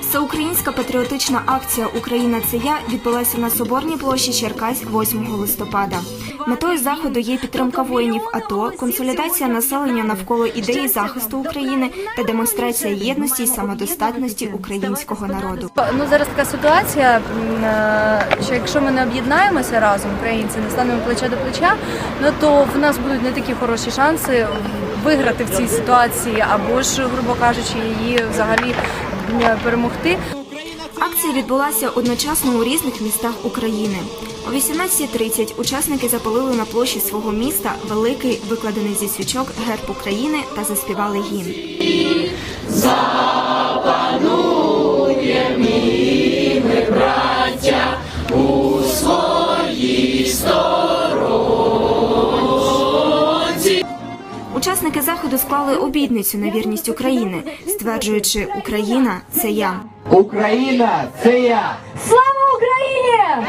Всеукраїнська патріотична акція Україна це я відбулася на Соборній площі Черкась 8 листопада. Метою заходу є підтримка воїнів АТО, консолідація населення навколо ідеї захисту України та демонстрація єдності й самодостатності українського народу. Ну зараз така ситуація, е, що якщо ми не об'єднаємося разом, українці, не станемо плече до плеча, ну то в нас будуть не такі хороші шанси виграти в цій ситуації, або ж, грубо кажучи, її взагалі перемогти. Акція відбулася одночасно у різних містах України. О 18.30 учасники запалили на площі свого міста великий викладений зі свічок герб України та заспівали гімн. Учасники заходу склали обідницю на вірність України, стверджуючи Україна це я. Україна це я! Слава Україні!